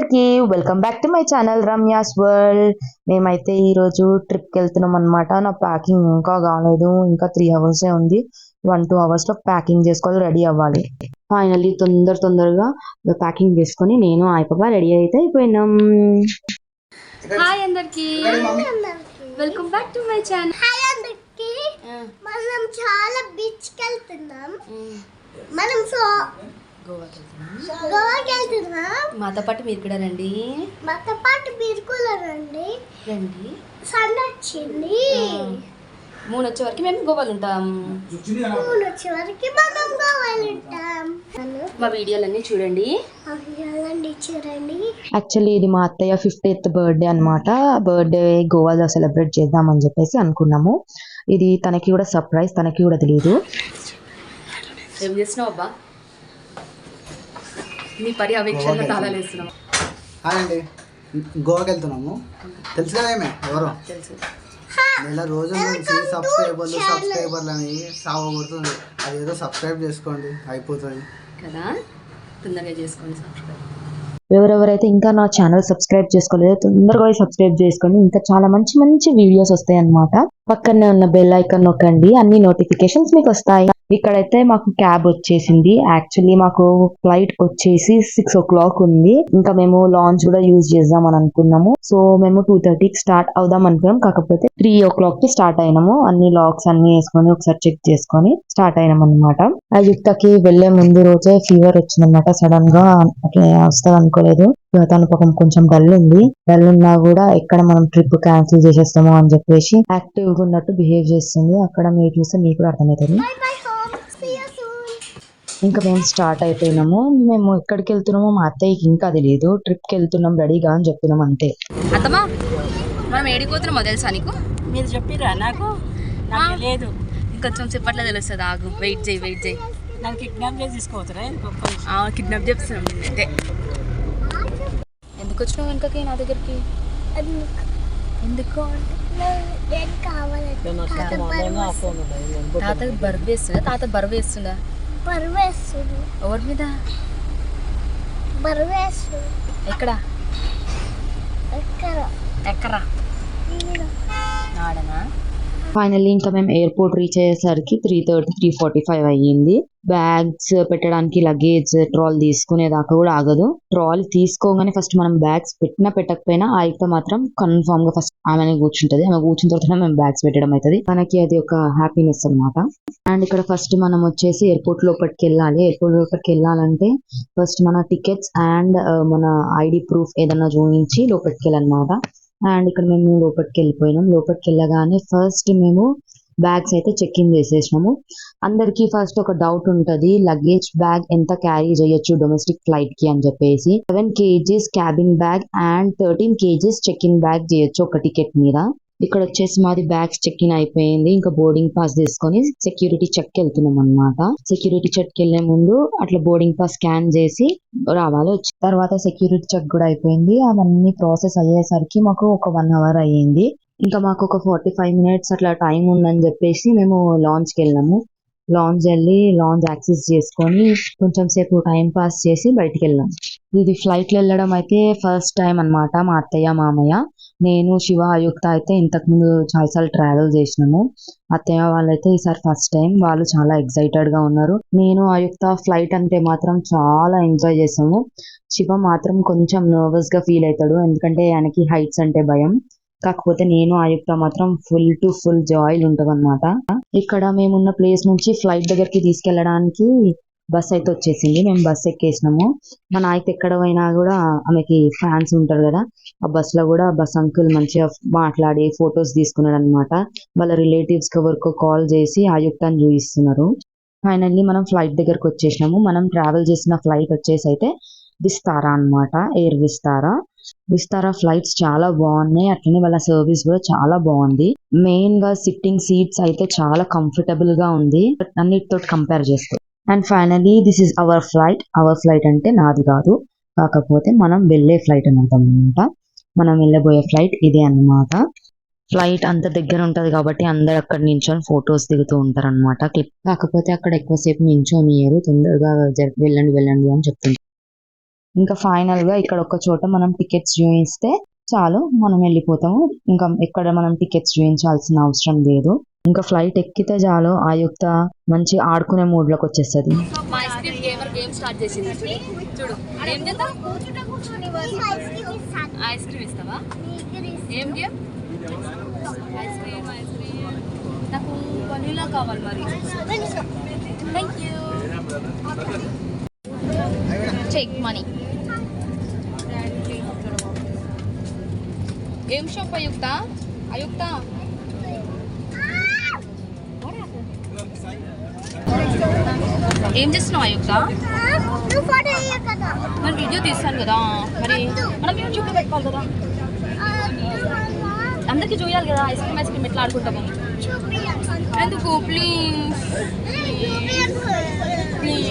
అందరికీ welcome back to my channel Ramya's world మేమైతే ఈరోజు ట్రిప్కి వెళ్తున్నాం అనమాట నా ప్యాకింగ్ ఇంకా కాలేదు. ఇంకా త్రీ అవర్సే ఉంది. వన్ టూ అవర్స్లో ప్యాకింగ్ చేసుకోవాలి రెడీ అవ్వాలి. ఫైనల్లీ తొందర తొందరగా ప్యాకింగ్ చేసుకొని నేను అయిపోగా రెడీ అయితే అయిపోయినాం. హాయ్ అందరికి. Welcome back to my channel hi అందరికి. మనం చాలా బీచ్కి వెళ్తున్నాం. మనం సో మాతో పాటు మీరు కూడా రండి. మాతో పాటు మీరు కూడా రండి. రండి. సన్ వచ్చింది మూడు వచ్చే వరకు మేము గోవాలు ఉంటాం. మూడు వచ్చే వరకు మనం గోవాలు ఉంటాం. మా వీడియోలన్నీ చూడండి. చూడండి. యాక్చువల్లీ ఇది మా అత్తయ్య ఫిఫ్టీత్ బర్త్డే అనమాట బర్త్డే గోవాలో సెలబ్రేట్ చేద్దామని చెప్పేసి అనుకున్నాము. ఇది తనకి కూడా సర్ప్రైజ్ తనకి కూడా తెలియదు ఏం చేస్తున్నావు అబ్బా? నీ పర్యవేక్షణలో తాళాలు వేస్తున్నాం. హాయ్ అండి. గోవాకి వెళ్తున్నాము తెలుసు కదా ఏమే ఎవరు? తెలుసు. నెల రోజుల నుంచి సబ్స్క్రైబర్లు సబ్స్క్రైబర్లు అని కొడుతుంది అదేదో సబ్స్క్రైబ్ చేసుకోండి అయిపోతుంది. కదా? తొందరగా చేసుకోండి సబ్స్క్రైబ్. ఎవరెవరైతే ఇంకా నా ఛానల్ సబ్స్క్రైబ్ చేసుకోలేదో తొందరగా పోయి సబ్స్క్రైబ్ చేసుకోండి. ఇంకా చాలా మంచి మంచి వీడియోస్ వస్తాయి అన్నమాట పక్కనే ఉన్న బెల్ ఐకాన్ నొక్కండి. అన్ని నోటిఫికేషన్స్ మీకు వస్తాయి. ఇక్కడైతే మాకు క్యాబ్ వచ్చేసింది. యాక్చువల్లీ మాకు ఫ్లైట్ వచ్చేసి సిక్స్ ఓ క్లాక్ ఉంది. ఇంకా మేము లాంచ్ కూడా యూజ్ చేద్దాం అని అనుకున్నాము. సో మేము టూ థర్టీకి స్టార్ట్ అవుదాం అనుకున్నాం. కాకపోతే త్రీ ఓ క్లాక్కి స్టార్ట్ అయినాము. అన్ని లాక్స్ అన్ని వేసుకొని ఒకసారి చెక్ చేసుకొని స్టార్ట్ అయినాం అనమాట ఆ వెళ్ళే ముందు రోజే ఫీవర్ వచ్చిందన్నమాట. సడన్గా అట్లా వస్తుంది అనుకోలేదు తన పాపం కొంచెం డల్ ఉంది డల్ ఉన్నా కూడా ఎక్కడ మనం ట్రిప్ క్యాన్సిల్ చేసేస్తామో అని చెప్పేసి యాక్టివ్గా ఉన్నట్టు బిహేవ్ చేస్తుంది. అక్కడ మీరు చూస్తే మీకు కూడా అర్థమవుతుంది bye bye home see you soon ఇంకా మేము స్టార్ట్ అయిపోయినాము. మేము ఎక్కడికి వెళ్తున్నామో మా అత్తయ్యకి ఇంకా తెలియదు ట్రిప్కి వెళ్తున్నాం రెడీగా అని చెప్తున్నాం అంతే. అత్తమ్మా మనం ఏడిపోతున్నామో తెలుసా నీకు? మీరు చెప్పిరా నాకు? నాకు లేదు ఇంకొంచెం చెప్పట్లే తెలుస్తుంది ఆగు. వెయిట్ చేయి వెయిట్ చేయి. నన్ను కిడ్నాప్ చేసి తీసుకోవచ్చురా. కిడ్నాప్ చేస్తున్నాం అంతే ఎందుకు వచ్చినావు వెనకకి నా దగ్గరికి? ఎందుకు? తాత బరువు వేస్తుందా తాత బరువు వేస్తుందా ఎవరి మీద? ఎక్కడ? ఎక్కడ. ఎక్కరా. ఆడనా? ఫైనల్లీ ఇంకా మేము ఎయిర్పోర్ట్ రీచ్ అయ్యేసరికి three thirty three forty five అయ్యింది. బ్యాగ్స్ పెట్టడానికి లగేజ్ ట్రాల్ తీసుకునేదాకా కూడా ఆగదు. ట్రాల్ తీసుకోగానే ఫస్ట్ మనం బ్యాగ్స్ పెట్టినా పెట్టకపోయినా ఆయితే మాత్రం కన్ఫర్మ్గా ఫస్ట్ ఆమెనే కూర్చుంటది. ఆమె కూర్చున్న తర్వాత మేము బ్యాగ్స్ పెట్టడం అవుతుంది మనకి అది ఒక హ్యాపీనెస్ అన్నమాట. అండ్ ఇక్కడ ఫస్ట్ మనం వచ్చేసి ఎయిర్పోర్ట్ లోపలికి వెళ్ళాలి. ఎయిర్పోర్ట్ లోపలికి వెళ్ళాలంటే ఫస్ట్ మన టికెట్స్ అండ్ uh, మన ఐడి ప్రూఫ్ ఏదన్నా చూపించి లోపలికి వెళ్ళాలన్నమాట. అండ్ ఇక్కడ మేము లోపలికి వెళ్ళిపోయినాం. లోపలికి వెళ్ళగానే ఫస్ట్ మేము బ్యాగ్స్ అయితే చెక్ ఇన్ చేసేసినాము. అందరికి ఫస్ట్ ఒక డౌట్ ఉంటది లగేజ్ బ్యాగ్ ఎంత క్యారీ చేయొచ్చు డొమెస్టిక్ ఫ్లైట్కి అని చెప్పేసి. Seven kgs cabin bag and thirteen kgs check in bag చేయొచ్చు ఒక టికెట్ మీద. ఇక్కడ వచ్చేసి మాది బ్యాగ్స్ చెక్ ఇన్ అయిపోయింది. ఇంకా బోర్డింగ్ పాస్ తీసుకొని సెక్యూరిటీ చెక్ వెళ్తున్నాం అన్నమాట. సెక్యూరిటీ చెక్ వెళ్ళే ముందు అట్లా బోర్డింగ్ పాస్ స్కాన్ చేసి రావాలి వచ్చి. తర్వాత సెక్యూరిటీ చెక్ కూడా అయిపోయింది. అవన్నీ ప్రాసెస్ అయ్యేసరికి మాకు ఒక వన్ అవర్ అయ్యింది. ఇంకా మాకు ఒక ఫార్టీ ఫైవ్ మినిట్స్ అట్లా టైం ఉందని చెప్పేసి మేము లాంచ్కి వెళ్ళాము. లాంచ్ వెళ్ళి లాంజ్ యాక్సెస్ చేసుకొని కొంచెం సేపు టైం పాస్ చేసి బయటికి వెళ్ళాం. ఇది ఫ్లైట్లో వెళ్ళడం అయితే ఫస్ట్ టైం అన్నమాట మా అత్తయ్య మామయ్య. నేను శివ ఆయుక్త అయితే ఇంతకు ముందు చాలాసార్లు ట్రావెల్ చేసినాము. అత్తయ్య వాళ్ళైతే ఈసారి ఫస్ట్ టైం వాళ్ళు చాలా ఎక్సైటెడ్గా ఉన్నారు. నేను ఆయుక్త ఫ్లైట్ అంటే మాత్రం చాలా ఎంజాయ్ చేసాము శివ మాత్రం కొంచెం నర్వస్గా ఫీల్ అవుతాడు. ఎందుకంటే ఆయనకి హైట్స్ అంటే భయం. కాకపోతే నేను ఆయుక్త మాత్రం ఫుల్ టు ఫుల్ జాయిల్ ఉంటదన్నమాట ఇక్కడ మేమున్న ప్లేస్ నుంచి ఫ్లైట్ దగ్గరికి తీసుకెళ్ళడానికి బస్ అయితే వచ్చేసింది మేము బస్ ఎక్కేసినాము మా నాయకు ఎక్కడ పోయినా కూడా ఆమెకి ఫ్యాన్స్ ఉంటారు కదా ఆ బస్లో కూడా బస్ అంకుల్ మంచిగా మాట్లాడి ఫొటోస్ తీసుకున్నాడు అనమాట వాళ్ళ రిలేటివ్స్కి ఎవరికో కాల్ చేసి ఆయుక్తాన్ని చూపిస్తున్నారు. ఫైనల్లీ మనం ఫ్లైట్ దగ్గరకు వచ్చేసినాము మనం ట్రావెల్ చేసిన ఫ్లైట్ వచ్చేసి అయితే విస్తారా అన్నమాట ఎయిర్ విస్తారా. విస్తారా ఫ్లైట్స్ చాలా బాగున్నాయి. అట్లనే వాళ్ళ సర్వీస్ కూడా చాలా బాగుంది. మెయిన్గా సిట్టింగ్ సీట్స్ అయితే చాలా కంఫర్టబుల్గా ఉంది. అన్నిటితో కంపేర్ చేస్తే. And finally this is our flight our flight అంటే నాది కాదు. కాకపోతే మనం వెళ్ళే ఫ్లైట్ అని అనమాట మనం వెళ్ళబోయే ఫ్లైట్ ఇదే అన్నమాట. ఫ్లైట్ అంత దగ్గర ఉంటది కాబట్టి అందరు అక్కడ నించొని ఫొటోస్ దిగుతూ ఉంటారు అనమాట కాకపోతే అక్కడ ఎక్కువసేపు నించోనియరు. తొందరగా వెళ్ళండి వెళ్ళండి అని చెప్తుంది ఇంకా ఫైనల్గా ఇక్కడ ఒక చోట మనం టికెట్స్ చూపిస్తే చాలు మనం వెళ్ళిపోతాము. ఇంకా ఎక్కడ మనం టికెట్స్ చూపించాల్సిన అవసరం లేదు. ఇంకా ఫ్లైట్ ఎక్కితే చాలు ఆయుక్త మంచి ఆడుకునే మూడ్లోకి వచ్చేస్తుంది. మా ice cream gamer game start ఏం చేస్తున్నావు అయుక్త నువ్వు ఫోటో వేయ కదా మరి వీడియో తీస్తాను కదా మరి మనం యూట్యూబ్లో పెట్టుకోవాలి కదా? అందరికీ చూడాలి కదా ఐస్ క్రీమ్ ఐస్ క్రీమ్ ఎట్లా ఆడుకుంటాము. ఎందుకు? Please. Please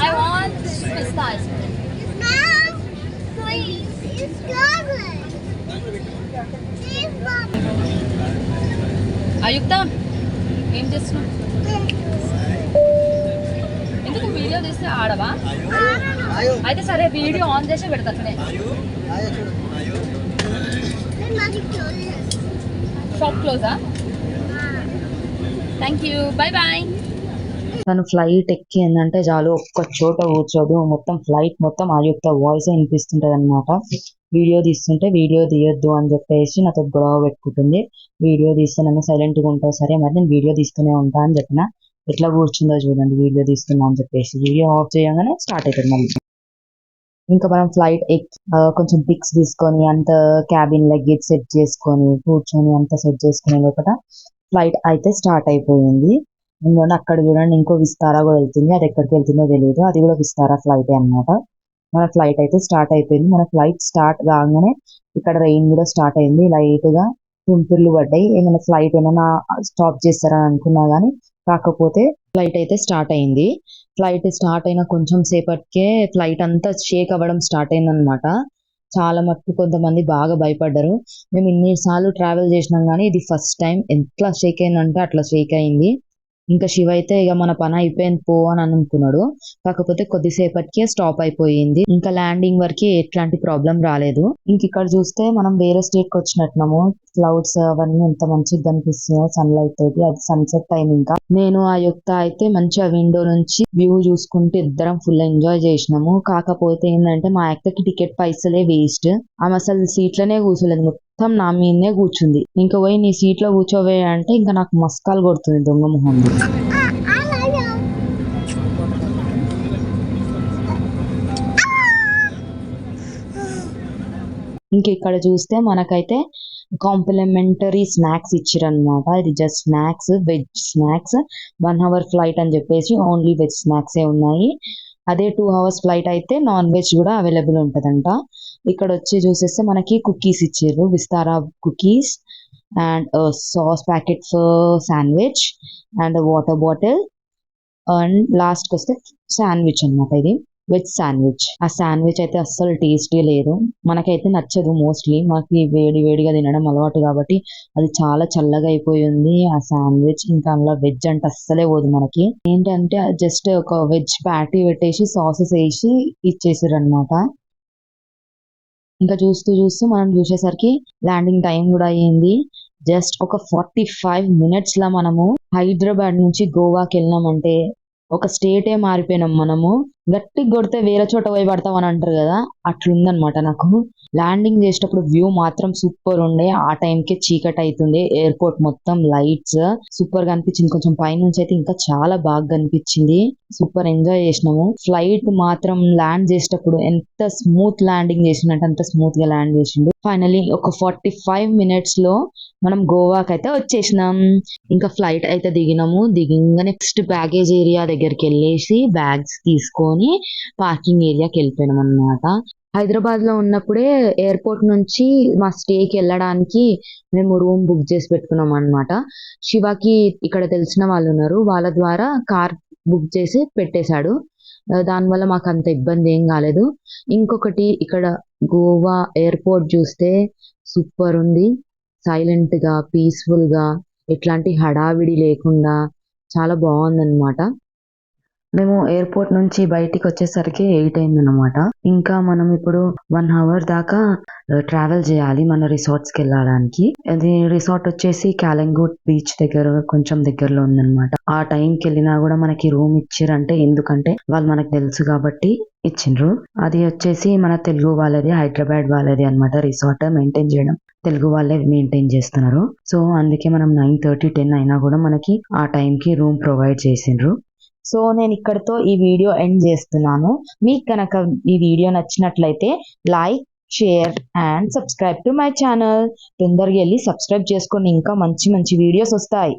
I want pista ice cream Ayukta ఏం చేస్తున్నావు? ఎందుకు వీడియో తీస్తే ఆడవా? అయితే సరే వీడియో ఆన్ చేసి పెడతా షాప్ క్లోజా? థ్యాంక్ యూ బాయ్ బాయ్ తను ఫ్లైట్ ఎక్కి ఏంటంటే చాలు ఒక్క చోట కూర్చోదు మొత్తం ఫ్లైట్ మొత్తం ఆ యొక్క వాయిస్ వినిపిస్తుంటది అనమాట వీడియో తీస్తుంటే వీడియో తీయొద్దు అని చెప్పేసి నాతో గొడవ పెట్టుకుంటుంది. వీడియో తీస్తే సైలెంట్గా సైలెంట్గా ఉంటావు సరే మరి నేను వీడియో తీస్తూనే ఉంటా అని చెప్పిన. ఎట్లా కూర్చుందో చూడండి వీడియో తీస్తున్నా అని చెప్పేసి. వీడియో ఆఫ్ చేయగానే స్టార్ట్ అవుతుంది మళ్ళీ. ఇంకా మనం ఫ్లైట్ ఎక్కి కొంచెం పిక్స్ తీసుకొని అంత క్యాబిన్ లగేజ్ సెట్ చేసుకొని కూర్చొని అంత సెట్ చేసుకునే లోపల ఫ్లైట్ అయితే స్టార్ట్ అయిపోయింది. ఎందుకంటే అక్కడ చూడండి ఇంకో విస్తారా కూడా వెళ్తుంది. అది ఎక్కడికి వెళ్తుందో తెలియదు అది కూడా విస్తారా ఫ్లైట్ అన్నమాట. మన ఫ్లైట్ అయితే స్టార్ట్ అయిపోయింది. మన ఫ్లైట్ స్టార్ట్ కాగానే ఇక్కడ రెయిన్ కూడా స్టార్ట్ అయింది. లైట్గా తుంపుర్లు పడ్డాయి. ఏమైనా ఫ్లైట్ ఏమైనా స్టాప్ చేస్తారని అనుకున్నా గానీ కాకపోతే ఫ్లైట్ అయితే స్టార్ట్ అయింది. ఫ్లైట్ స్టార్ట్ అయిన కొంచెం సేపటికే ఫ్లైట్ అంతా షేక్ అవ్వడం స్టార్ట్ అయిందనమాట చాలా మటుకు కొంతమంది బాగా భయపడ్డారు. మేము ఇన్నిసార్లు ట్రావెల్ చేసినాం కానీ ఇది ఫస్ట్ టైం ఎట్లా షేక్ అయిందంటే అట్లా షేక్ అయింది. ఇంకా శివ అయితే ఇక మన పని అయిపోయింది పో అని అనుకున్నాడు. కాకపోతే కొద్దిసేపటికే స్టాప్ అయిపోయింది. ఇంకా ల్యాండింగ్ వరకు ఎట్లాంటి ప్రాబ్లం రాలేదు. ఇంక ఇక్కడ చూస్తే మనం వేరే స్టేట్కి వచ్చినట్టున్నాము. క్లౌడ్స్ అవన్నీ ఎంత మంచిగా కనిపిస్తున్నాయో సన్ లైట్ తోటి అది సన్సెట్ టైం ఇంకా. నేను ఆ యొక్క అయితే మంచిగా విండో నుంచి వ్యూ చూసుకుంటూ ఇద్దరం ఫుల్ ఎంజాయ్ చేసినాము. కాకపోతే ఏంటంటే మా అక్కకి టికెట్ పైసలే వేస్ట్ ఆమె అసలు సీట్లనే కూర్చోలేదు. మొత్తం నా మీదనే కూర్చుంది. ఇంకా పోయి నీ సీట్లో కూర్చోవే అంటే ఇంకా నాకు మస్కాలు కొడుతుంది దొంగ మొహం ఇంక ఇక్కడ చూస్తే మనకైతే కాంప్లిమెంటరీ స్నాక్స్ ఇచ్చిరనమాట ఇది just snacks veg snacks one hour flight అని చెప్పేసి ఓన్లీ వెజ్ స్నాక్స్ ఏ ఉన్నాయి. అదే టూ అవర్స్ ఫ్లైట్ అయితే నాన్ వెజ్ కూడా అవైలబుల్ ఉంటదంట. ఇక్కడ వచ్చి చూసేస్తే మనకి కుకీస్ ఇచ్చారు Vistara cookies and sauce packet sandwich and water bottle and last వస్తే శాండ్విచ్ అన్నమాట ఇది. వెజ్ శాండ్విచ్ ఆ శాండ్విచ్ అయితే అస్సలు టేస్టీ లేదు. మనకైతే నచ్చదు మోస్ట్లీ మనకి వేడి వేడిగా తినడం అలవాటు కాబట్టి అది చాలా చల్లగా అయిపోయి ఉంది ఆ శాండ్విచ్ ఇంకా అందులో వెజ్ అంటే అస్సలే పోదు మనకి. ఏంటంటే జస్ట్ ఒక వెజ్ ప్యాటీ పెట్టేసి సాసెస్ వేసి ఇచ్చేసారు అనమాట ఇంకా చూస్తూ చూస్తూ మనం చూసేసరికి ల్యాండింగ్ టైం కూడా అయ్యింది. జస్ట్ ఒక ఫార్టీ ఫైవ్ మినిట్స్ లా మనము హైదరాబాద్ నుంచి గోవాకి వెళ్ళినామంటే ఒక స్టేటే మారిపోయినాం మనము. గట్టిగా కొడితే వేరే చోట పోయి పడతాం అని అంటారు కదా అట్లుందనమాట నాకు. ల్యాండింగ్ చేసేటప్పుడు వ్యూ మాత్రం సూపర్ ఉండే. ఆ టైంకి చీకటి అవుతుండే ఎయిర్పోర్ట్ మొత్తం లైట్స్ సూపర్గా అనిపించింది. కొంచెం పైనుంచి అయితే ఇంకా చాలా బాగా కనిపించింది సూపర్ ఎంజాయ్ చేసినాము. ఫ్లైట్ మాత్రం ల్యాండ్ చేసేటప్పుడు ఎంత స్మూత్ ల్యాండింగ్ చేసిందంటే అంత స్మూత్గా ల్యాండ్ చేసిండు. ఫైనలీ ఒక ఫార్టీ ఫైవ్ మినిట్స్లో మనం గోవాకి అయితే వచ్చేసినాం. ఇంకా ఫ్లైట్ అయితే దిగినాము. దిగింగా నెక్స్ట్ బ్యాగేజ్ ఏరియా దగ్గరికి వెళ్ళేసి బ్యాగ్స్ తీసుకొని పార్కింగ్ ఏరియాకి వెళ్ళిపోయాం అన్నమాట హైదరాబాద్లో ఉన్నప్పుడే ఎయిర్పోర్ట్ నుంచి మా స్టేకి వెళ్ళడానికి మేము రూమ్ బుక్ చేసి పెట్టుకున్నాం అన్నమాట శివకి ఇక్కడ తెలిసిన వాళ్ళు ఉన్నారు. వాళ్ళ ద్వారా కార్ బుక్ చేసి పెట్టేశాడు. దానివల్ల మాకు అంత ఇబ్బంది ఏం కాలేదు. ఇంకొకటి ఇక్కడ గోవా ఎయిర్పోర్ట్ చూస్తే సూపర్ ఉంది. సైలెంట్గా గా ఎట్లాంటి హడావిడి లేకుండా చాలా బాగుందన్నమాట. మేము ఎయిర్పోర్ట్ నుంచి బయటికి వచ్చేసరికి ఎయిట్ అయింది అనమాట ఇంకా మనం ఇప్పుడు వన్ అవర్ దాకా ట్రావెల్ చేయాలి మన రిసార్ట్స్కి వెళ్ళడానికి. అది రిసార్ట్ వచ్చేసి కాలంగూట్ బీచ్ దగ్గర కొంచెం దగ్గరలో ఉందన్నమాట. ఆ టైం కి వెళ్ళినా కూడా మనకి రూమ్ ఇచ్చారంటే ఎందుకంటే వాళ్ళు మనకు తెలుసు కాబట్టి ఇచ్చిండ్రు. అది వచ్చేసి మన తెలుగు వాళ్ళది హైదరాబాద్ వాళ్ళది అన్నమాట రిసార్ట్ మెయింటైన్ చేయడం. తెలుగు వాళ్ళే మెయింటైన్ చేస్తున్నారు. సో అందుకే మనం నైన్ థర్టీ టెన్ అయినా కూడా మనకి ఆ టైం కి రూమ్ ప్రొవైడ్ చేసిండ్రు. సో నేను ఇక్కడతో ఈ వీడియో ఎండ్ చేస్తున్నాను. మీకు కనుక ఈ వీడియో నచ్చినట్లయితే like share and subscribe to my channel. తొందరగా వెళ్ళి సబ్స్క్రైబ్ చేసుకోండి. ఇంకా మంచి మంచి వీడియోస్ వస్తాయి.